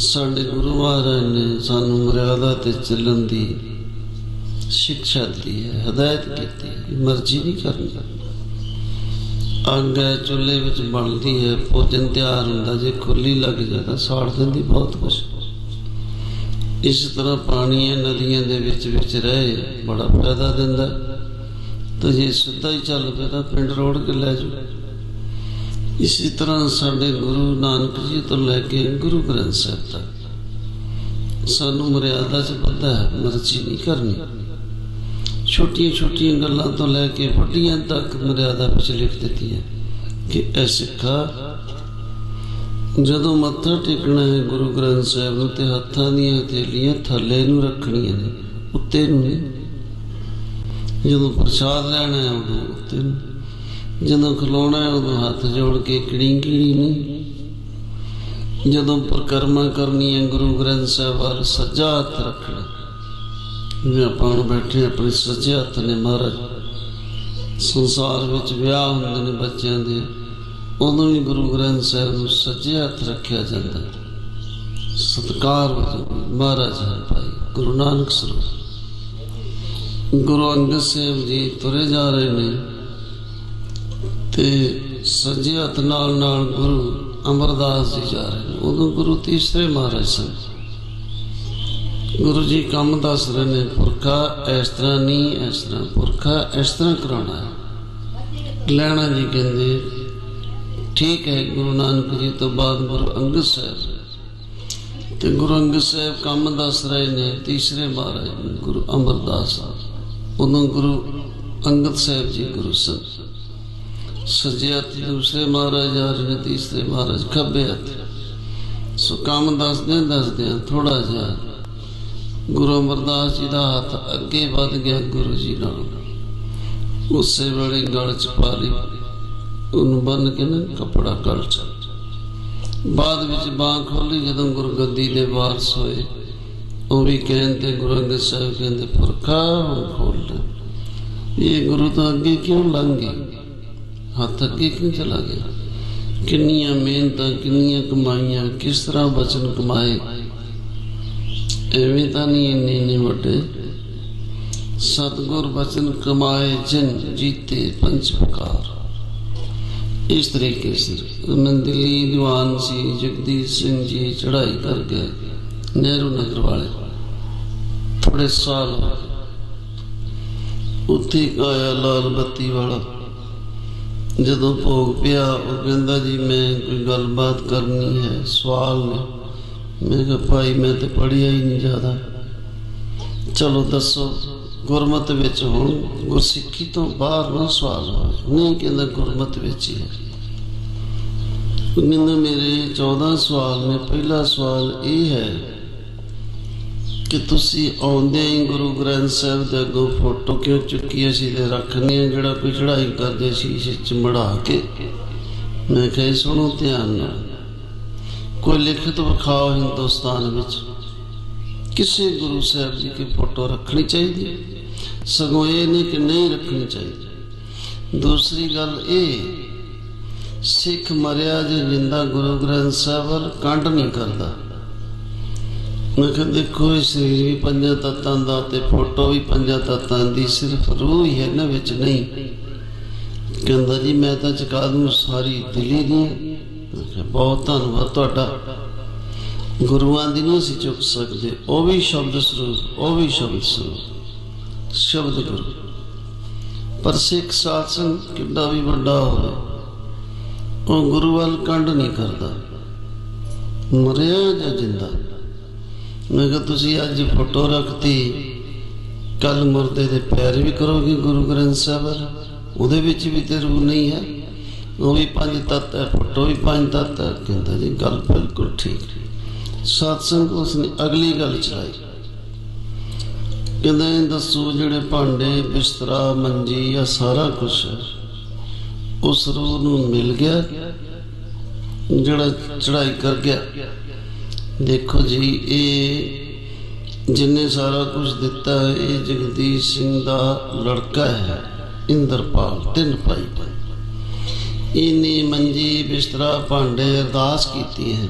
ਸਾਡੇ ਗੁਰੂ ਮਹਾਰਾਜ ਨੇ ਸਾਨੂੰ ਮਰਿਆਦਾ ਤੇ ਚੱਲਣ ਦੀ ਸਿੱਖਿਆ ਦਿੱਤੀ ਹੈ, ਹਦਾਇਤ ਕੀਤੀ ਹੈ ਮਰਜ਼ੀ ਨਹੀਂ ਕਰਨੀ ਅੱਗ ਹੈ, ਚੁੱਲ੍ਹੇ ਵਿੱਚ ਬਣਦੀ ਹੈ, ਭੋਜਨ ਤਿਆਰ ਹੁੰਦਾ, ਜੇ ਖੁੱਲੀ ਲੱਗ ਜਾਏ ਤਾਂ ਸਾੜ ਦਿੰਦੀ ਬਹੁਤ ਕੁਝ ਇਸ ਤਰ੍ਹਾਂ ਪਾਣੀ ਹੈ ਨਦੀਆਂ ਦੇ ਵਿੱਚ ਵਿੱਚ ਰਹੇ ਬੜਾ ਫਾਇਦਾ ਦਿੰਦਾ। ਤੇ ਜੇ ਸਿੱਧਾ ਹੀ ਚੱਲ ਪਿਆ ਤਾਂ ਪਿੰਡ ਰੋੜ ਕੇ ਲੈ ਜਾਓ। ਇਸੇ ਤਰ੍ਹਾਂ ਸਾਡੇ ਗੁਰੂ ਨਾਨਕ ਜੀ ਤੋਂ ਲੈ ਕੇ ਗੁਰੂ ਗ੍ਰੰਥ ਸਾਹਿਬ ਤੱਕ ਸਾਨੂੰ ਮਰਿਆਦਾ 'ਚ ਬੱਧਾ ਹੈ, ਮਰਜ਼ੀ ਨਹੀਂ ਕਰਨੀ। ਛੋਟੀਆਂ ਛੋਟੀਆਂ ਗੱਲਾਂ ਤੋਂ ਲੈ ਕੇ ਵੱਡੀਆਂ ਤੱਕ ਮਰਿਆਦਾ ਵਿੱਚ ਲਿਖ ਦਿੱਤੀ ਹੈ ਕਿ ਐ ਸਿੱਖਾ, ਜਦੋਂ ਮੱਥਾ ਟੇਕਣਾ ਹੈ ਗੁਰੂ ਗ੍ਰੰਥ ਸਾਹਿਬ ਨੂੰ ਤੇ ਹੱਥਾਂ ਦੀਆਂ ਹਥੇਲੀਆਂ ਥੱਲੇ ਨੂੰ ਰੱਖਣੀਆਂ ਨੇ, ਉੱਤੇ ਨੂੰ ਨਹੀਂ। ਜਦੋਂ ਪ੍ਰਸ਼ਾਦ ਲੈਣਾ ਹੈ ਉਦੋਂ ਉੱਤੇ ਨੂੰ। ਜਦੋਂ ਖਲੋਣਾ ਹੈ, ਉਦੋਂ ਹੱਥ ਜੋੜ ਕੇ ਕਿੜੀ ਕਿੜੀ ਨਹੀਂ ਜਦੋਂ ਪ੍ਰਕਰਮਾ ਕਰਨੀ ਹੈ ਗੁਰੂ ਗ੍ਰੰਥ ਸਾਹਿਬ ਵੱਲ ਸੱਜਾ ਹੱਥ ਰੱਖਣਾ ਜਿਵੇਂ ਆਪਾਂ ਹੁਣ ਬੈਠੇ ਆਪਣੇ ਸੱਜੇ ਹੱਥ ਨੇ ਮਹਾਰਾਜ। ਸੰਸਾਰ ਵਿੱਚ ਵਿਆਹ ਹੁੰਦੇ ਨੇ ਬੱਚਿਆਂ ਦੇ। ਉਦੋਂ ਵੀ ਗੁਰੂ ਗ੍ਰੰਥ ਸਾਹਿਬ ਨੂੰ ਸੱਜੇ ਹੱਥ ਰੱਖਿਆ ਜਾਂਦਾ ਹੈ। ਸਤਕਾਰ ਮਹਾਰਾਜ ਹੈ ਭਾਈ, ਗੁਰੂ ਨਾਨਕ ਸਰੂਪ ਗੁਰੂ ਅੰਗਦ ਸਾਹਿਬ ਜੀ ਤੁਰੇ ਜਾ ਰਹੇ ਨੇ। ਤੇ ਸੱਜੇ ਹੱਥ ਨਾਲ ਨਾਲ ਗੁਰੂ ਅਮਰਦਾਸ ਜੀ ਜਾ ਰਹੇ ਨੇ। ਉਦੋਂ ਗੁਰੂ ਤੀਸਰੇ ਮਹਾਰਾਜ ਸਨ। ਗੁਰੂ ਜੀ ਕੰਮ ਦੱਸ ਰਹੇ ਨੇ, ਪੁਰਖਾ ਇਸ ਤਰ੍ਹਾਂ ਨਹੀਂ, ਇਸ ਤਰ੍ਹਾਂ ਪੁਰਖਾ ਇਸ ਤਰ੍ਹਾਂ ਕਰਾਉਣਾ ਲੈਣਾ ਜੀ ਕਹਿੰਦੇ, ਠੀਕ ਹੈ, ਗੁਰੂ ਨਾਨਕ ਜੀ ਤੋਂ ਬਾਅਦ ਗੁਰੂ ਅੰਗਦ ਸਾਹਿਬ। ਤੇ ਗੁਰੂ ਅੰਗਦ ਸਾਹਿਬ ਕੰਮ ਦੱਸ ਰਹੇ ਨੇ, ਤੀਸਰੇ ਮਹਾਰਾਜ ਗੁਰੂ ਅਮਰਦਾਸ ਉਦੋਂ ਗੁਰੂ ਅੰਗਦ ਸਾਹਿਬ ਜੀ ਗੁਰੂ ਸਾਹਿਬ ਸੱਜੇ ਹੱਥ ਦੂਸਰੇ ਮਹਾਰਾਜ ਆ ਰਹੇ ਨੇ, ਤੀਸਰੇ ਮਹਾਰਾਜ, ਖੱਬੇ ਹੱਥ। ਸੋ ਕੰਮ ਦੱਸਦੇ ਦੱਸਦੇ ਥੋੜਾ ਜਿਹਾ। ਗੁਰੂ ਅਮਰਦਾਸ ਜੀ ਦਾ ਹੱਥ ਅੱਗੇ ਵੱਧ ਗਿਆ ਗੁਰੂ ਜੀ ਨਾਲ। ਉਸੇ ਵੇਲੇ ਗਲ ਚ ਪਾ ਲਈ। ਉਹਨੂੰ ਬੰਨ ਕੇ ਨਾ ਕਪੜਾ ਗਲ ਚ। ਬਾਅਦ ਵਿੱਚ ਬਾਹ ਖੋਲੀ ਜਦੋਂ ਗੁਰਗੱਦੀ ਦੇ ਵਾਰਸ ਹੋਏ, ਉਹ ਵੀ ਕਹਿੰਦੇ ਗੁਰੂ ਅੰਗਦ ਸਾਹਿਬ ਕਹਿੰਦੇ, ਪੁਰਖਾ ਖੋਲ ਇਹ ਗੁਰੂ ਤਾਂ ਅੱਗੇ ਕਿਉਂ ਲੰਘ ਗਏ? ਹੱਥ ਅੱਗੇ ਕਿਉਂ ਚਲਾ ਗਿਆ? ਕਿੰਨੀਆਂ ਮਿਹਨਤਾਂ, ਕਿੰਨੀਆਂ ਕਮਾਈਆਂ, ਕਿਸ ਤਰ੍ਹਾਂ ਬਚਨ ਕਮਾਏ? ਐਵੇਂ ਤਾਂ ਨਹੀਂ ਇੰਨੇ ਇੰਨੇ ਵੱਡੇ। ਸਤਗੁਰ ਬਚਨ ਕਮਾਏ, ਜਨ ਜੀਤੇ ਪੰਜ ਪ੍ਰਕਾਰ ਇਸ ਤਰੀਕੇ ਸੇ ਉਹਨਾਂ ਦੀਵਾਨ ਸੀ, ਜਗਦੀਸ਼ ਸਿੰਘ ਜੀ ਚੜ੍ਹਾਈ ਕਰ ਗਏ ਨਹਿਰੂ ਨਗਰ ਵਾਲੇ। ਥੋੜੇ ਸਾਲ ਉੱਥੇ ਆਇਆ ਲਾਲ ਬੱਤੀ ਵਾਲਾ। ਜਦੋਂ ਭੋਗ ਪਿਆ, ਉਹ ਕਹਿੰਦਾ ਜੀ, ਮੈਂ ਕੋਈ ਗੱਲਬਾਤ ਕਰਨੀ ਹੈ, ਸਵਾਲ ਨੇ। ਮੈਂ ਕਿਹਾ, ਭਾਈ, ਮੈਂ ਤੇ ਪੜਿਆ ਹੀ ਨਹੀਂ ਜ਼ਿਆਦਾ। ਚਲੋ ਦੱਸੋ, ਗੁਰਮਤ ਵਿੱਚ ਹੁਣ ਗੁਰਸਿੱਖੀ ਤੋਂ ਬਾਹਰ ਨਾ ਸਵਾਲ ਹੋਵੇ। ਨਹੀਂ ਕਹਿੰਦਾ, ਗੁਰਮਤ ਵਿੱਚ ਹੀ ਹੈ। ਕਹਿੰਦਾ, ਮੇਰੇ 14 ਸਵਾਲ ਨੇ, ਪਹਿਲਾ ਸਵਾਲ ਇਹ ਹੈ ਕਿ ਤੁਸੀਂ ਆਉਂਦੇ ਹੀ ਗੁਰੂ ਗ੍ਰੰਥ ਸਾਹਿਬ ਦੇ ਅੱਗੋਂ ਫੋਟੋ ਕਿਉਂ ਚੁੱਕੀ ਅਸੀਂ ਤੇ ਰੱਖਨੇ ਆ ਜਿਹੜਾ ਕੋਈ ਚੜਾਈ ਕਰਦੇ ਸੀ ਇਸ ਚ ਮੜਾ ਕੇ। ਮੈਂ ਕਹੇ ਸੁਣੋ ਧਿਆਨ ਨਾਲ। ਕੋਈ ਲਿਖਤ ਵਿਖਾਓ ਹਿੰਦੁਸਤਾਨ ਵਿੱਚ। ਕਿਸੇ ਗੁਰੂ ਸਾਹਿਬ ਜੀ ਦੀ ਫੋਟੋ ਰੱਖਣੀ ਚਾਹੀਦੀ। ਸਗੋਂ ਇਹ ਨਹੀਂ ਕਿ ਨਹੀਂ ਰੱਖਣੀ ਚਾਹੀਦੀ। ਦੂਸਰੀ ਗੱਲ ਇਹ, ਸਿੱਖ ਮਰਿਆ ਜੇ ਜਿੰਦਾ ਗੁਰੂ ਗ੍ਰੰਥ ਸਾਹਿਬ ਵੱਲ ਕੰਡ ਨਹੀਂ ਕਰਦਾ। ਮੈਂ ਕਿਹਾ ਦੇਖੋ, ਇਹ ਸਰੀਰ ਵੀ ਪੰਜਾਂ ਤੱਤਾਂ ਦਾ ਤੇ ਫੋਟੋ ਵੀ ਪੰਜਾਂ ਤੱਤਾਂ ਦੀ, ਸਿਰਫ ਰੂਹ ਹੀ ਹੈ ਨਾ ਵਿੱਚ ਨਹੀਂ। ਕਹਿੰਦਾ ਜੀ, ਮੈਂ ਤਾਂ ਚਕਾ ਦੂੰ ਸਾਰੀ ਦਿਲੀ ਦੀ ਬਹੁਤ ਧੰਨਵਾਦ ਤੁਹਾਡਾ। ਗੁਰੂਆਂ ਦੀ ਨਹੀਂ ਅਸੀਂ ਚੁੱਕ ਸਕਦੇ। ਉਹ ਵੀ ਸ਼ਬਦ ਸਰੂਪ, ਉਹ ਵੀ ਸ਼ਬਦ ਸਰੂਪ। ਸ਼ਬਦ ਗੁਰੂ। ਪਰ ਸਿੱਖ ਸਾਧ ਕਿੰਨਾ ਵੀ ਵੱਡਾ ਹੋਵੇ, ਉਹ ਗੁਰੂ ਵੱਲ ਕੰਡ ਨਹੀਂ ਕਰਦਾ। ਮਰਿਆ ਜਾਂ ਜਿੰਦਾ? ਮੈਂ ਕਿਹਾ, ਤੁਸੀਂ ਅੱਜ ਫੋਟੋ ਰੱਖਤੀ। ਕੱਲ ਮੁਰਦੇ ਦੇ ਪੈਰ ਵੀ ਕਰੋਗੇ ਗੁਰੂ ਗ੍ਰੰਥ ਸਾਹਿਬ। ਉਹਦੇ ਵਿੱਚ ਵੀ ਤੇ ਰੂਹ ਨਹੀਂ ਹੈ। ਉਹ ਵੀ ਪੰਜ ਤੱਤ ਹੈ, ਫੋਟੋ ਵੀ ਪੰਜ ਤੱਤ ਹੈ। ਕਹਿੰਦਾ, ਜੀ, ਗੱਲ ਬਿਲਕੁਲ ਠੀਕ ਸਤਸੰਗ ਉਸਨੇ ਅਗਲੀ ਗੱਲ ਚਲਾਈ। ਕਹਿੰਦਾ ਦੱਸੋ ਜਿਹੜੇ ਭਾਂਡੇ, ਬਿਸਤਰਾ, ਮੰਜੀ ਆ ਸਾਰਾ ਕੁਝ ਉਸ ਰੂਹ ਨੂੰ ਮਿਲ ਗਿਆ, ਜਿਹੜਾ ਚੜਾਈ ਕਰ ਗਿਆ? ਦੇਖੋ ਜੀ, ਇਹ ਜਿੰਨੇ ਸਾਰਾ ਕੁਝ ਦਿੱਤਾ ਹੈ, ਇਹ ਜਗਦੀਸ਼ ਸਿੰਘ ਦਾ ਲੜਕਾ ਹੈ, ਇੰਦਰਪਾਲ, ਤਿੰਨ ਭਾਈ। ਇਹਨੇ ਮੰਜੀ, ਬਿਸਤਰਾ, ਭਾਂਡੇ ਅਰਦਾਸ ਕੀਤੀ ਹੈ।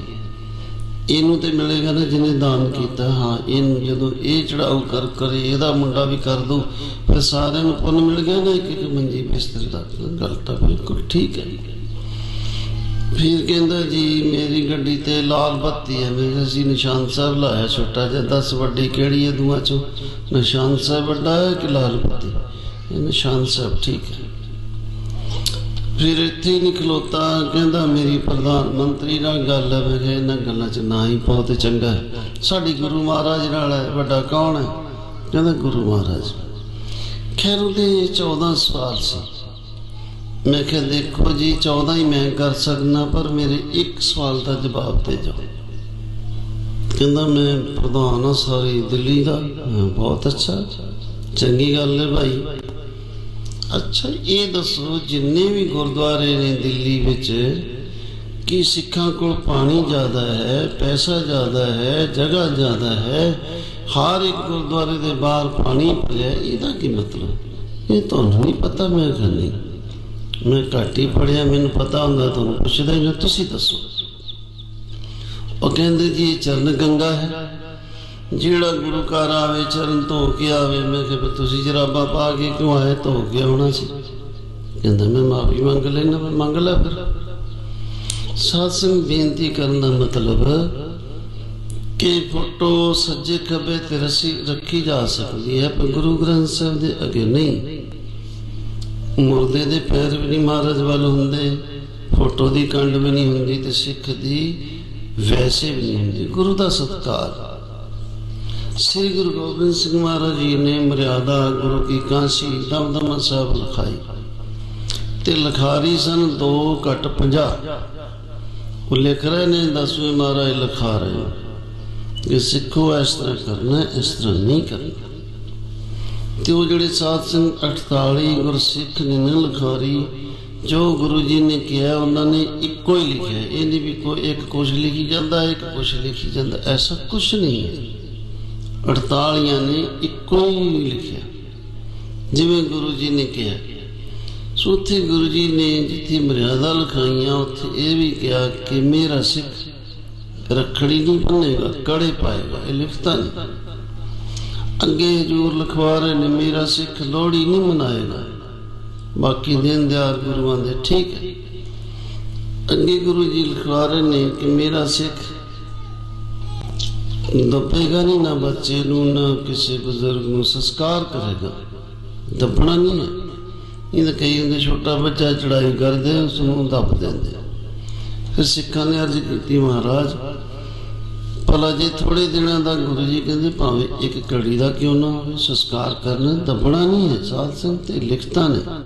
ਇਹਨੂੰ ਤੇ ਮਿਲੇਗਾ ਨਾ ਜਿਹਨੇ ਦਾਨ ਕੀਤਾ। ਹਾਂ, ਇਹਨੂੰ ਜਦੋਂ ਇਹ ਚੜਾਉ ਕਰ, ਕਰੇ, ਇਹਦਾ ਮੁੰਡਾ ਵੀ ਕਰ ਦੋ ਫਿਰ ਸਾਰਿਆਂ ਨੂੰ ਪੁੰਨ ਮਿਲ ਗਿਆ ਨਾ ਇੱਕ ਇੱਕ ਮੰਜੀ, ਬਿਸਤਰੇ ਦਾ। ਗੱਲ ਤਾਂ ਬਿਲਕੁਲ ਠੀਕ ਹੈ। ਫਿਰ ਕਹਿੰਦਾ ਜੀ, ਮੇਰੀ ਗੱਡੀ ਤੇ ਲਾਲ ਬੱਤੀ ਹੈ, ਮੈਂ ਅਸੀਂ ਨਿਸ਼ਾਨ ਸਾਹਿਬ ਲਾਇਆ ਛੋਟਾ ਜਿਹਾ 10 ਵੱਡੀ ਕਿਹੜੀ ਹੈ ਦੂਆ ਚੋਂ? ਨਿਸ਼ਾਨ ਸਾਹਿਬ ਵੱਡਾ ਹੈ ਕਿ ਲਾਲ ਬੱਤੀ? ਇਹ ਨਿਸ਼ਾਨ ਸਾਹਿਬ ਠੀਕ ਹੈ। ਫਿਰ ਇੱਥੇ ਹੀ ਨਹੀਂ ਖਲੋਤਾ ਕਹਿੰਦਾ ਮੇਰੀ ਪ੍ਰਧਾਨ ਮੰਤਰੀ ਨਾਲ ਗੱਲ ਹੈ, ਮੈਂ ਕਿਹਾ ਇਹਨਾਂ ਗੱਲਾਂ 'ਚ ਨਾ ਹੀ ਬਹੁਤ ਚੰਗਾ ਹੈ। ਸਾਡੀ ਗੁਰੂ ਮਹਾਰਾਜ ਨਾਲ ਹੈ, ਵੱਡਾ ਕੌਣ ਹੈ? ਕਹਿੰਦਾ ਗੁਰੂ ਮਹਾਰਾਜ। ਖੈਰ, ਉਹਦੇ 14 ਸਵਾਲ ਸੀ। ਮੈਂ ਕਿਹਾ, ਦੇਖੋ ਜੀ 14 ਹੀ ਮੈਂ ਕਰ ਸਕਦਾ ਪਰ ਮੇਰੇ ਇੱਕ ਸਵਾਲ ਦਾ ਜਵਾਬ ਦੇ ਜਾਓ ਕਹਿੰਦਾ, ਮੈਂ ਪ੍ਰਧਾਨ ਹਾਂ ਸਾਰੀ ਦਿੱਲੀ ਦਾ। ਬਹੁਤ ਅੱਛਾ, ਚੰਗੀ ਗੱਲ ਹੈ ਭਾਈ। ਅੱਛਾ, ਇਹ ਦੱਸੋ, ਜਿੰਨੇ ਵੀ ਗੁਰਦੁਆਰੇ ਨੇ ਦਿੱਲੀ ਵਿੱਚ, ਕੀ ਸਿੱਖਾਂ ਕੋਲ ਪਾਣੀ ਜ਼ਿਆਦਾ ਹੈ, ਪੈਸਾ ਜ਼ਿਆਦਾ ਹੈ, ਜਗ੍ਹਾ ਜ਼ਿਆਦਾ ਹੈ? ਹਰ ਇੱਕ ਗੁਰਦੁਆਰੇ ਦੇ ਬਾਹਰ ਪਾਣੀ ਪਿਆ, ਇਹਦਾ ਕੀ ਮਤਲਬ? ਇਹ ਤੁਹਾਨੂੰ ਨਹੀਂ ਪਤਾ, ਮੈਂ ਕਹਿੰਦੀ ਮੈਂ ਘੱਟ ਹੀ ਪੜਿਆ ਮੈਨੂੰ ਪਤਾ ਹੁੰਦਾ ਤੁਹਾਨੂੰ, ਪੁੱਛਦਾ ਹੀ ਤੁਸੀਂ ਦੱਸੋ। ਉਹ ਕਹਿੰਦੇ ਜੀ ਚਰਨ ਗੰਗਾ ਹੈ। ਜਿਹੜਾ ਗੁਰੂ ਘਰ ਆਵੇ, ਚਰਨ ਧੋ ਕੇ ਆਵੇ, ਮੈਂ ਕਿਹਾ ਤੁਸੀਂ ਜਰਾਬਾਂ ਪਾ ਕੇ ਕਿਉਂ ਆਏ? ਧੋ ਕੇ ਆਉਣਾ ਸੀ। ਕਹਿੰਦਾ, ਮੈਂ ਮਾਫੀ ਮੰਗ ਲੈਣਾ ਮੈਂ ਮੰਗ ਲੈ ਫਿਰ। ਸਾਧ ਸੰਗ ਬੇਨਤੀ ਕਰਨ ਦਾ ਮਤਲਬ ਕਿ ਫੋਟੋ ਸੱਜੇ ਖੱਬੇ ਤੇ ਰੱਸੀ ਰੱਖੀ ਜਾ ਸਕਦੀ ਹੈ, ਪਰ ਗੁਰੂ ਗ੍ਰੰਥ ਸਾਹਿਬ ਦੇ ਅੱਗੇ ਨਹੀਂ। ਮੁਰਦੇ ਦੇ ਪੈਰ ਵੀ ਨਹੀਂ ਮਹਾਰਾਜ ਵੱਲ ਹੁੰਦੇ, ਫੋਟੋ ਦੀ ਕੰਡ ਵੀ ਨਹੀਂ ਹੁੰਦੀ ਤੇ ਸਿੱਖ ਦੀ ਵੈਸੇ ਵੀ ਨਹੀਂ ਹੁੰਦੀ। ਗੁਰੂ ਦਾ ਸਤਕਾਰ। ਸ੍ਰੀ ਗੁਰੂ ਗੋਬਿੰਦ ਸਿੰਘ ਮਹਾਰਾਜ ਜੀ ਨੇ ਮਰਿਆਦਾ ਗੁਰੂ ਕੀ ਕਾਂਸੀ ਦਮਦਮਾ ਸਾਹਿਬ ਲਿਖਾਈ ਤੇ ਲਖਾਰੀ ਸਨ 2 ਘਟ 50 ਉਹ ਲਿਖ ਰਹੇ ਨੇ ਦਸਵੇਂ ਮਹਾਰਾਜ ਲਿਖਾ ਰਹੇ ਕਿ ਸਿੱਖੋ ਇਸ ਤਰ੍ਹਾਂ ਕਰਨਾ, ਇਸ ਤਰ੍ਹਾਂ ਨਹੀਂ ਕਰਨਾ। ਤੇ ਉਹ ਜਿਹੜੇ ਸਾਧ ਸਿੰਘ 48 ਗੁਰਸਿੱਖ ਨੇ ਨਾ ਲਖਾਰੀ, ਜੋ ਗੁਰੂ ਜੀ ਨੇ ਕਿਹਾ, ਉਹਨਾਂ ਨੇ ਇੱਕੋ ਹੀ ਲਿਖਿਆ ਇਹ ਨਹੀਂ ਵੀ ਕੋਈ ਇੱਕ ਕੁਛ ਲਿਖੀ ਜਾਂਦਾ, ਇੱਕ ਕੁਛ ਲਿਖੀ ਜਾਂਦਾ, ਐਸਾ ਕੁਛ ਨਹੀਂ ਹੈ। 48 ਨੇ ਇੱਕੋ ਹੀ ਲਿਖਿਆ। ਜਿਵੇਂ ਗੁਰੂ ਜੀ ਨੇ ਕਿਹਾ, ਸੋ ਉੱਥੇ ਗੁਰੂ ਜੀ ਨੇ ਜਿੱਥੇ ਮਰਿਆਦਾ ਲਿਖਾਈਆਂ, ਉੱਥੇ ਇਹ ਵੀ ਕਿਹਾ ਕਿ ਮੇਰਾ ਸਿੱਖ ਰੱਖੜੀ ਨਹੀਂ ਬੰਨੇਗਾ, ਕੜੇ ਪਾਏਗਾ, ਇਹ ਲਿਖਤਾ ਨਹੀਂ। ਅੱਗੇ ਹਜੂਰ ਲਿਖਵਾ ਰਹੇ ਨੇ ਮੇਰਾ ਸਿੱਖ ਲੋਹੜੀ ਨਹੀਂ ਮਨਾਏਗਾ ਬਾਕੀ ਦਿਨ ਦਿਹਾੜ ਗੁਰੂਆਂ ਦੇ, ਠੀਕ ਹੈ। ਅੱਗੇ ਗੁਰੂ ਜੀ ਲਿਖਵਾ ਰਹੇ ਨੇ ਕਿ ਮੇਰਾ ਸਿੱਖ ਦੱਬੇਗਾ ਨਹੀਂ ਨਾ ਬੱਚੇ ਨੂੰ, ਨਾ ਕਿਸੇ ਬਜ਼ੁਰਗ ਨੂੰ ਸੰਸਕਾਰ ਕਰੇਗਾ। ਦੱਬਣਾ ਨਹੀਂ ਹੈ। ਇਹ ਤਾਂ ਕਈ ਹੁੰਦੇ ਛੋਟਾ ਬੱਚਾ ਚੜਾਈ ਕਰਦੇ ਉਸ ਨੂੰ ਦੱਬ ਦਿੰਦੇ ਫਿਰ ਸਿੱਖਾਂ ਨੇ ਅਰਜ਼ ਕੀਤੀ, ਮਹਾਰਾਜ ਭਲਾ ਜੇ ਥੋੜੇ ਦਿਨਾਂ ਦਾ ਗੁਰੂ ਜੀ ਕਹਿੰਦੇ ਭਾਵੇਂ ਇੱਕ ਘੜੀ ਦਾ ਕਿਉਂ ਨਾ ਹੋਵੇ, ਸੰਸਕਾਰ ਕਰਨਾ, ਦੱਬਣਾ ਨਹੀਂ ਹੈ। ਸਾਧ ਸੰਗਤ ਤੇ ਲਿਖਤਾ ਨੇ।